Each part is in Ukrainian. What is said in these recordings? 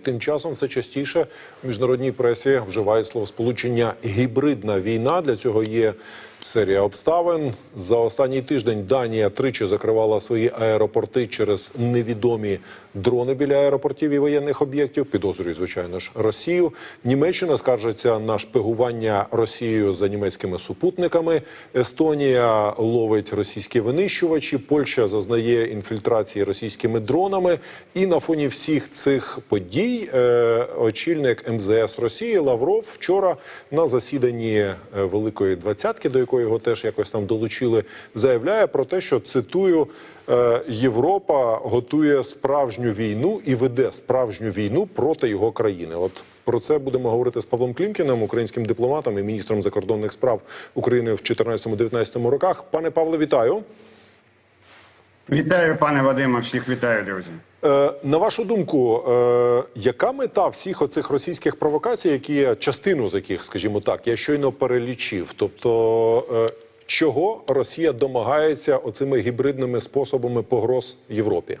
Тим часом все частіше в міжнародній пресі вживають словосполучення гібридна війна. Для цього є серія обставин. За останній тиждень Данія тричі закривала свої аеропорти через невідомі дрони біля аеропортів і воєнних об'єктів. Підозрює, звичайно ж, Росію. Німеччина скаржиться на шпигування Росією за німецькими супутниками. Естонія ловить російські винищувачі. Польща зазнає інфільтрації російськими дронами. І на фоні всіх цих подій е, очільник МЗС Росії Лавров вчора на засіданні е, Великої двадцятки, до якої його теж якось там долучили, заявляє про те, що цитую. е, Європа готує справжню війну і веде справжню війну проти його країни. От про це будемо говорити з Павлом Клімкіним, українським дипломатом і міністром закордонних справ України в 2014-2019 роках. Пане Павле, вітаю. Вітаю, пане Вадиме, всіх вітаю, друзі. Е, на вашу думку, е, яка мета всіх оцих російських провокацій, які частину з яких, скажімо так, я щойно перелічив? Тобто, е, чого Росія домагається оцими гібридними способами погроз Європі?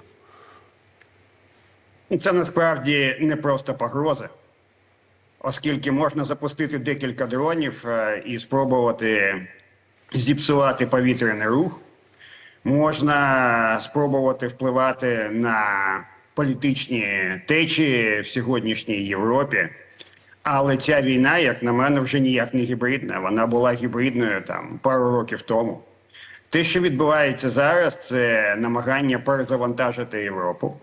Ну, Це насправді не просто погрози, оскільки можна запустити декілька дронів е, і спробувати зіпсувати повітряний рух. Можна спробувати впливати на політичні течії в сьогоднішній Європі. Але ця війна, як на мене, вже ніяк не гібридна. Вона була гібридною там пару років тому. Те, що відбувається зараз, це намагання перезавантажити Європу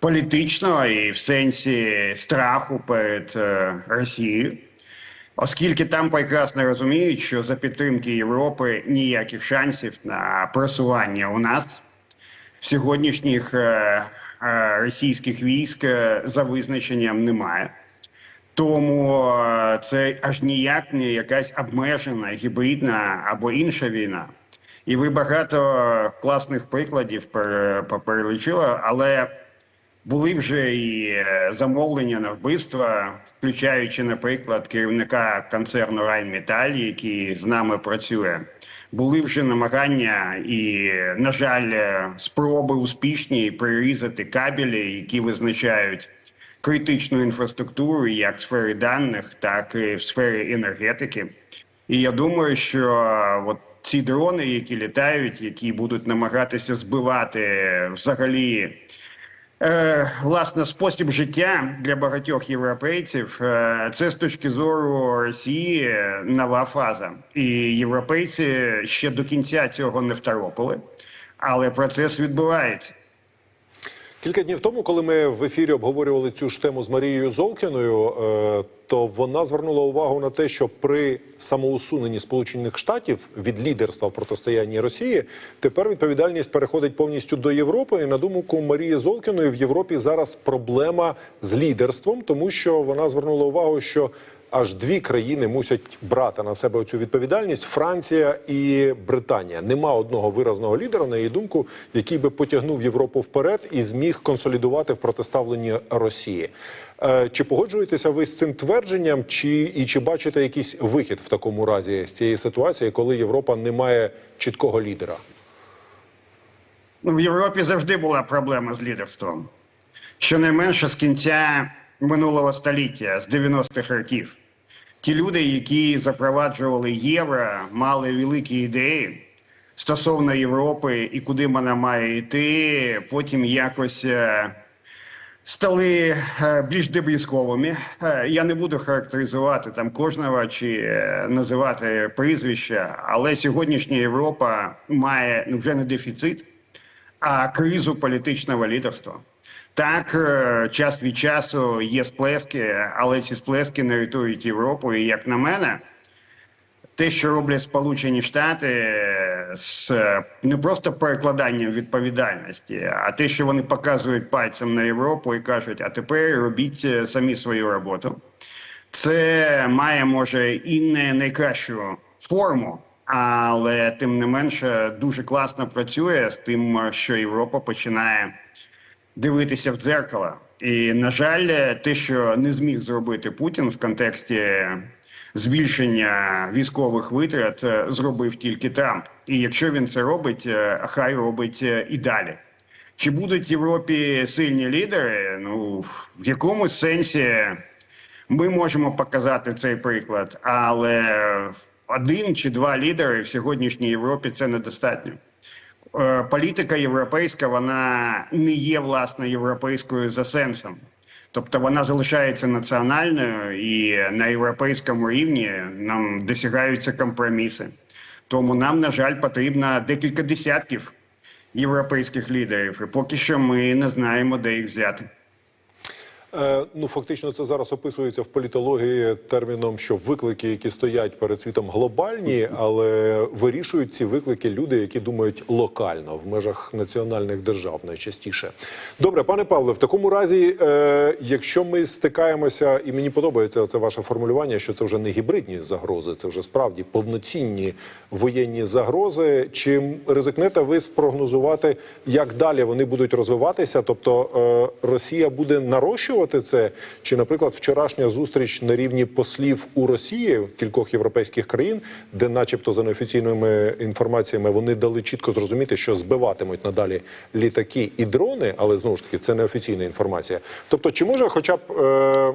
політично і в сенсі страху перед е, Росією, оскільки там прекрасно розуміють, що за підтримки Європи ніяких шансів на просування у нас сьогоднішніх е, е, російських військ е, за визначенням немає. Тому це аж ніяк не якась обмежена гібридна або інша війна. І ви багато класних прикладів пере- перелічили, але були вже і е, замовлення на вбивства, включаючи, наприклад, керівника концерну Райнметаль, який з нами працює. Були вже намагання і, на жаль, е, спроби успішні прирізати кабелі, які визначають критичну інфраструктуру як в сфері даних, так і в сфері енергетики. І я думаю, що е, от ці дрони, які літають, які будуть намагатися збивати взагалі. Е, власне, спосіб життя для багатьох європейців е, це з точки зору Росії нова фаза. І європейці ще до кінця цього не второпили, але процес відбувається. Кілька днів тому, коли ми в ефірі обговорювали цю ж тему з Марією Золкіною, е, то вона звернула увагу на те, що при самоусуненні Сполучених Штатів від лідерства в протистоянні Росії тепер відповідальність переходить повністю до Європи. І на думку Марії Золкіної в Європі зараз проблема з лідерством, тому що вона звернула увагу, що аж дві країни мусять брати на себе цю відповідальність: Франція і Британія. Нема одного виразного лідера, на її думку, який би потягнув Європу вперед і зміг консолідувати в протиставленні Росії. Е, Чи погоджуєтеся ви з цим твердженням, чи і чи бачите якийсь вихід в такому разі з цієї ситуації, коли Європа не має чіткого лідера? Ну, в Європі завжди була проблема з лідерством. Щонайменше з кінця минулого століття, з 90-х років. Ті люди, які запроваджували євро, мали великі ідеї стосовно Європи і куди вона має йти, потім якось е, стали е, більш дріб'язковими. Е, Я не буду характеризувати там кожного чи називати прізвища, але сьогоднішня Європа має вже не дефіцит, а кризу політичного лідерства. Так, е, час від часу є сплески, але ці сплески не рятують Європу. І як на мене, те, що роблять Сполучені Штати е, з е, не просто перекладанням відповідальності, а те, що вони показують пальцем на Європу і кажуть, а тепер робіть самі свою роботу. Це має може і не найкращу форму, але тим не менше дуже класно працює з тим, що Європа починає дивитися в дзеркало. І, на жаль, те, що не зміг зробити Путін в контексті збільшення військових витрат, е, зробив тільки Трамп. І якщо він це робить, е, хай робить е, і далі. Чи будуть в Європі сильні лідери? Ну, в якомусь сенсі ми можемо показати цей приклад, але один чи два лідери в сьогоднішній Європі це недостатньо. Е, Політика європейська вона не є власне європейською за сенсом. Тобто вона залишається національною і на європейському рівні нам досягаються компроміси. Тому нам, на жаль, потрібно декілька десятків європейських лідерів, і поки що ми не знаємо, де їх взяти. Е, ну фактично, це зараз описується в політології терміном, що виклики, які стоять перед світом, глобальні, але вирішують ці виклики люди, які думають локально в межах національних держав найчастіше. Добре, пане Павле, в такому разі, е, якщо ми стикаємося, і мені подобається це ваше формулювання, що це вже не гібридні загрози, це вже справді повноцінні воєнні загрози. Чи ризикнете ви спрогнозувати, як далі вони будуть розвиватися? Тобто е, Росія буде нарощувати це, чи, наприклад, вчорашня зустріч на рівні послів у Росії кількох європейських країн, де, начебто, за неофіційними інформаціями, вони дали чітко зрозуміти, що збиватимуть надалі літаки і дрони, але знову ж таки це неофіційна інформація. Тобто, чи може, хоча б е,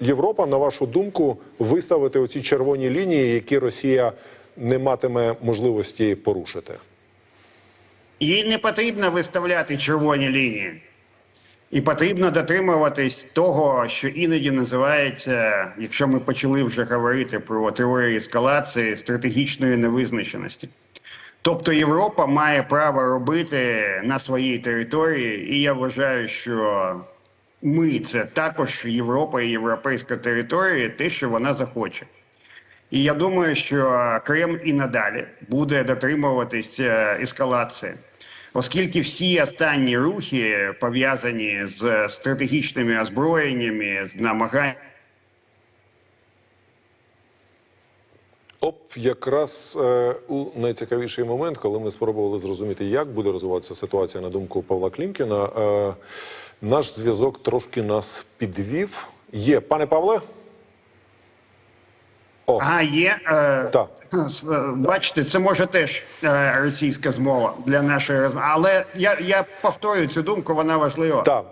Європа, на вашу думку, виставити оці червоні лінії, які Росія не матиме можливості порушити? Їй не потрібно виставляти червоні лінії. І потрібно дотримуватись того, що іноді називається, якщо ми почали вже говорити про теорію ескалації стратегічної невизначеності. Тобто Європа має право робити на своїй території, і я вважаю, що ми це також Європа і європейська територія, те, що вона захоче. І я думаю, що Кремль і надалі буде дотримуватись е, ескалації, оскільки всі останні рухи пов'язані з стратегічними озброєннями, з намаганням. Оп, якраз е, у найцікавіший момент, коли ми спробували зрозуміти, як буде розвиватися ситуація на думку Павла Клімкіна, е, наш зв'язок трошки нас підвів. Є, пане Павле? О, А є е, Так. е, бачите, це може теж е, російська змова для нашої розмови. Але я, я повторюю цю думку, вона важлива. так.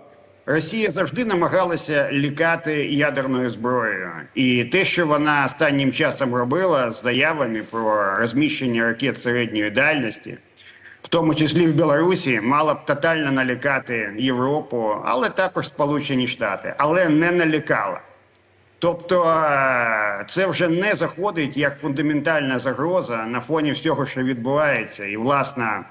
Росія завжди намагалася лікати ядерною зброєю, і те, що вона останнім часом робила з заявами про розміщення ракет середньої дальності, в тому числі в Білорусі, мала б тотально налякати Європу, але також Сполучені Штати, але не налякала. Тобто е, це вже не заходить як фундаментальна загроза на фоні всього, що відбувається, і власна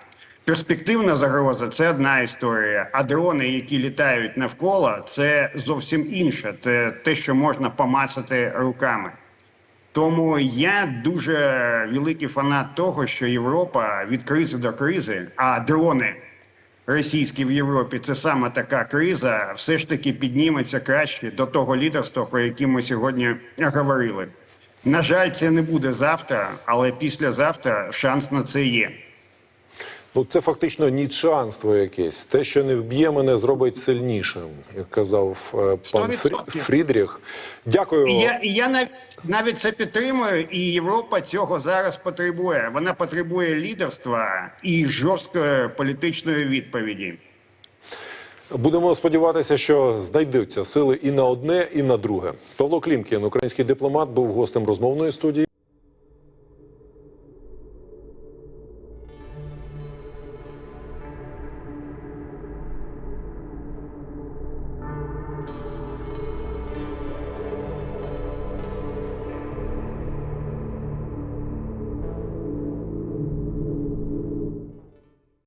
перспективна загроза це одна історія. А дрони, які літають навколо, це зовсім інше. Це те, що можна помацати руками. Тому я дуже великий фанат того, що Європа від кризи до кризи, а дрони російські в Європі це саме така криза, все ж таки підніметься краще до того лідерства, про яке ми сьогодні говорили. На жаль, це не буде завтра, але післязавтра шанс на це є. Ну, це фактично ніцшанство якесь. Те, що не вб'є мене, зробить сильнішим, як казав е, пан. Фрідріх. Дякую. Я, я навіть, навіть це підтримую, і Європа цього зараз потребує. Вона потребує лідерства і жорсткої політичної відповіді. Будемо сподіватися, що знайдуться сили і на одне, і на друге. Павло Клімкін, український дипломат, був гостем розмовної студії.